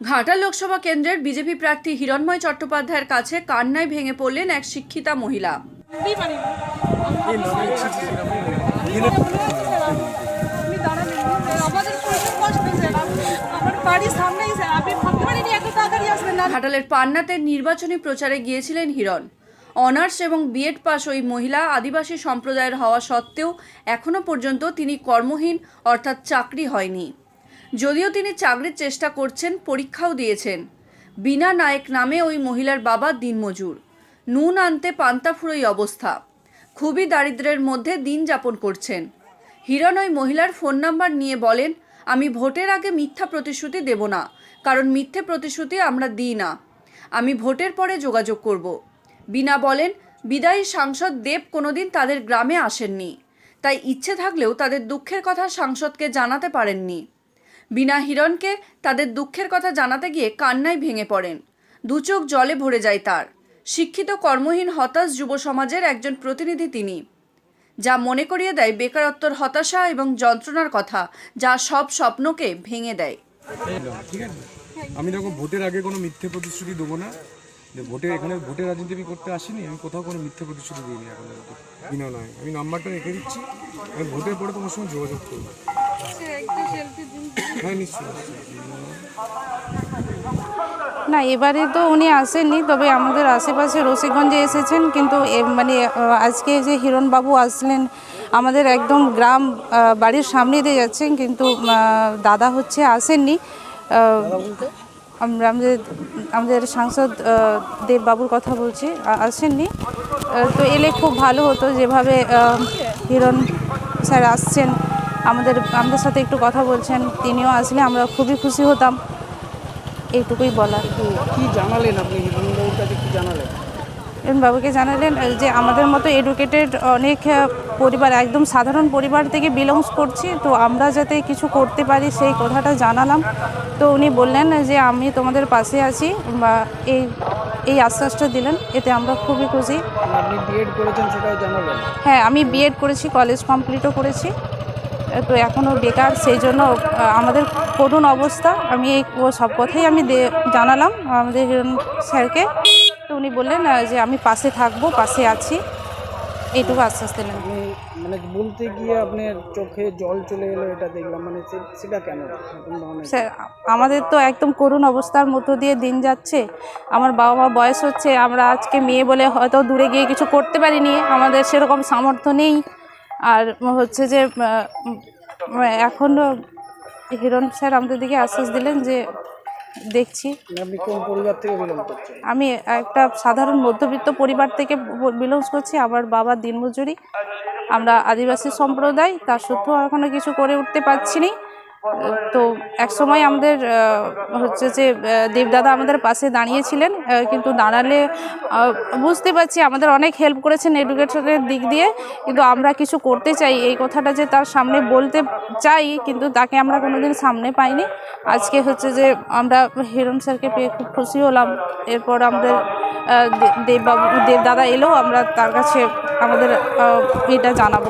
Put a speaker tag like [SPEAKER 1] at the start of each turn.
[SPEAKER 1] ঘাটা লোকসভা কেন্দ্রের বিজেপি প্রার্থী হিরণময় চট্টোপাধ্যায়ের কাছে কান্নায় ভেঙে পড়লেন এক শিক্ষিতা মহিলা। ঘাটালের পান্নাতে নির্বাচনী প্রচারে গিয়েছিলেন হিরণ। অনার্স এবং বিএড পাস ওই মহিলা আদিবাসী সম্প্রদায়ের হওয়া সত্ত্বেও এখনও পর্যন্ত তিনি কর্মহীন, অর্থাৎ চাকরি হয়নি। যদিও তিনি চাকরির চেষ্টা করছেন, পরীক্ষাও দিয়েছেন। বিনা নায়ক নামে ওই মহিলার বাবা দিনমজুর। নুন আনতে পান্তা ফুরোই অবস্থা। খুবই দারিদ্র্যের মধ্যে দিন যাপন করছেন। হিরণ ওই মহিলার ফোন নাম্বার নিয়ে বলেন, আমি ভোটের আগে মিথ্যা প্রতিশ্রুতি দেব না, কারণ মিথ্যে প্রতিশ্রুতি আমরা দিই না। আমি ভোটের পরে যোগাযোগ করব। বিনা বলেন, বিদায়ী সাংসদ দেব কোনোদিন তাদের গ্রামে আসেননি। তাই ইচ্ছে থাকলেও তাদের দুঃখের কথা সাংসদকে জানাতে পারেননি। বিনা হিরণকে তাদের দুঃখের কথা জানাতে গিয়ে কান্নায় ভেঙে পড়েন। দু চোখ জলে ভরে যায় তার। শিক্ষিত, কর্মহীন, হতাশ যুব সমাজের একজন প্রতিনিধি তিনি। যা মনে করিয়ে দেয় বেকারত্বর হতাশা এবং যন্ত্রণার কথা, যা সব স্বপ্নকে ভেঙে দেয়।
[SPEAKER 2] আমি দেখো, ভোটের আগে কোনো মিথ্যে প্রতিশ্রুতি দেবো না। যে ভোটের এখানে ভোটের রাজনীতি করতে আসিনি, আমি কোথাও কোনো মিথ্যে প্রতিশ্রুতি দিইনি এখন পর্যন্ত। বিনা নয়। আমি নাম্বারটা রেখে দিচ্ছি। আমি ভোটের পরে তোমার সঙ্গে যোগাযোগ করব।
[SPEAKER 3] না, এবারে তো উনি আসেননি, তবে আমাদের আশেপাশে রসিকগঞ্জে এসেছেন, কিন্তু মানে আজকে যে হিরণবাবু আসলেন, আমাদের একদম গ্রাম বাড়ির সামনে দিয়ে যাচ্ছেন, কিন্তু দাদা হচ্ছে আসেননি আমরা আমাদের আমাদের সাংসদ দেববাবুর কথা বলছি আসেননি তো এলে খুব ভালো হতো যেভাবে হিরণ স্যার আসছেন। আমাদের আমাদের সাথে একটু কথা বলছেন তিনিও আসলে আমরা খুবই খুশি হতাম। এইটুকুই বলার।
[SPEAKER 4] কি জানালেন আপনি? হিরণবাবুর কাছে কি জানালেন?
[SPEAKER 3] বাবুকে জানালেন যে আমাদের মতো এডুকেটেড অনেক পরিবার একদম সাধারণ পরিবার থেকে বিলংস করছি তো আমরা যাতে কিছু করতে পারি সেই কথাটা জানালাম। তো উনি বললেন যে আমি তোমাদের পাশে আছি বা এই এই আশ্বাসটা দিলেন এতে আমরা খুবই খুশি।
[SPEAKER 4] আপনি বিএড করেছেন সেটাও জানালেন?
[SPEAKER 3] হ্যাঁ আমি বিএড করেছি কলেজ কমপ্লিটও করেছি। তো এখনও বেকার সেই জন্য আমাদের করুণ অবস্থা। আমি এই সব কথাই আমি দে- জানালাম আমাদের স্যারকে। তো উনি বললেন যে আমি পাশে থাকব পাশে আছি। এইটুকু আশ্বাস দিলেন।
[SPEAKER 4] আপনি মানে বলতে গিয়ে আপনার চোখে জল চলে এলো এটা দেখলাম। মানে সেটা কেন?
[SPEAKER 3] স্যার আমাদের তো একদম করুণ অবস্থার মধ্য দিয়ে দিন যাচ্ছে। আমার বাবা মা বয়স হচ্ছে আমরা আজকে মেয়ে বলে হয়তো দূরে গিয়ে কিছু করতে পারিনি। আমাদের সেরকম সামর্থ্য নেই। আর হচ্ছে যে এখনও এখন হিরণ স্যার আমাদের দিকে আশ্বাস দিলেন যে দেখছি।
[SPEAKER 4] মানে আপনি কোন পরিবার থেকে বিলং করছেন?
[SPEAKER 3] আমি একটা সাধারণ মধ্যবিত্ত পরিবার থেকে বিলংস করছি আমার বাবা দিনমজুরি। আমরা আদিবাসী সম্প্রদায় তার সত্ত্বেও এখনও কিছু করে উঠতে পারছি নি। তো এক সময় আমাদের হচ্ছে যে দেবদাদা আমাদের পাশে দাঁড়িয়েছিলেন কিন্তু দাঁড়ালে বুঝতে পারছি আমাদের অনেক হেল্প করেছেন এডুকেশনের দিক দিয়ে, কিন্তু আমরা কিছু করতে চাই। এই কথাটা যে তার সামনে বলতে চাই, কিন্তু তাকে আমরা কোনোদিন সামনে পাইনি। আজকে হচ্ছে যে আমরা হিরণ স্যারকে পেয়ে খুব খুশি হলাম। এরপর আমাদের দেববাবু, দেবদাদা এলেও আমরা তার কাছে আমাদের এটা জানাব।